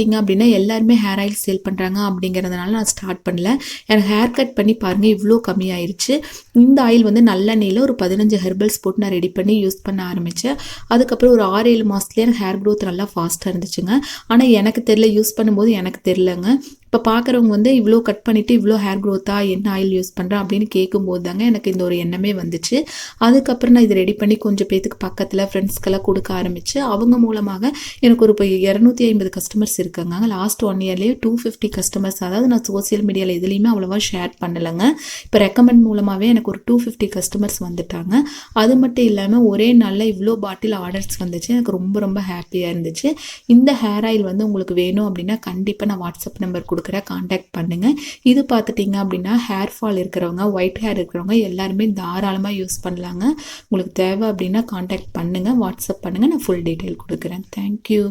பார்த்தீங்க அப்படின்னா எல்லாருமே ஹேர் ஆயில் சேல் பண்ணுறாங்க அப்படிங்கிறதுனால நான் ஸ்டார்ட் பண்ணல. எனக்கு ஹேர் கட் பண்ணி பாருங்கள் இவ்வளோ கம்மியாயிருச்சு. இந்த ஆயில் வந்து நல்லெண்ணெயில் ஒரு பதினஞ்சு ஹெர்பல்ஸ் போட்டு நான் ரெடி பண்ணி யூஸ் பண்ண ஆரம்பித்தேன் அதுக்கப்புறம் ஒரு ஆறு ஏழு மாதத்துலேயே எனக்கு ஹேர் க்ரோத் நல்லா ஃபாஸ்ட்டாக இருந்துச்சுங்க. ஆனால் எனக்கு தெரில யூஸ் பண்ணும்போது எனக்கு தெரிலங்க இப்போ பார்க்குறவங்க வந்து இவ்வளோ கட் பண்ணிவிட்டு இவ்வளோ ஹேர் க்ரோத்தாக என்ன ஆயில் யூஸ் பண்ணுறேன் அப்படின்னு கேட்கும்போது தாங்க எனக்கு இந்த ஒரு எண்ணமே வந்துச்சு. அதுக்கப்புறம் நான் இதை ரெடி பண்ணி கொஞ்சம் பேத்துக்கு பக்கத்தில் ஃப்ரெண்ட்ஸ்க்கெல்லாம் கொடுக்க ஆரம்பித்து அவங்க மூலமாக எனக்கு ஒரு இப்போ இரநூத்தி ஐம்பது கஸ்டமர்ஸ் இருக்காங்க. லாஸ்ட் ஒன் இயர்லேயே டூ ஃபிஃப்டி கஸ்டமர்ஸ் அதாவது நான் சோசியல் மீடியாவில் எதுலேயுமே அவ்வளோவா ஷேர் பண்ணலைங்க. இப்போ ரெக்கமெண்ட் மூலமாகவே எனக்கு ஒரு டூ ஃபிஃப்டி கஸ்டமர்ஸ் வந்துட்டாங்க. அது மட்டும் இல்லாமல் ஒரே நாளில் இவ்வளோ பாட்டில் ஆர்டர்ஸ் வந்துச்சு. எனக்கு ரொம்ப ரொம்ப ஹாப்பியாக இருந்துச்சு. இந்த ஹேர் ஆயில் வந்து உங்களுக்கு வேணும் அப்படின்னா கண்டிப்பாக நான் வாட்ஸ்அப் நம்பர் கொடுக்குற காண்டாக்ட் பண்ணுங்கள் இது பார்த்துட்டிங்க அப்படின்னா ஹேர் ஃபால் இருக்கிறவங்க ஒயிட் ஹேர் இருக்கிறவங்க எல்லாருமே தாராளமாக யூஸ் பண்ணலாங்க. உங்களுக்கு தேவை அப்படின்னா காண்டாக்ட் பண்ணுங்கள் வாட்ஸ்அப் பண்ணுங்கள் நான் ஃபுல் டீட்டெயில் கொடுக்குறேன். தேங்க்யூ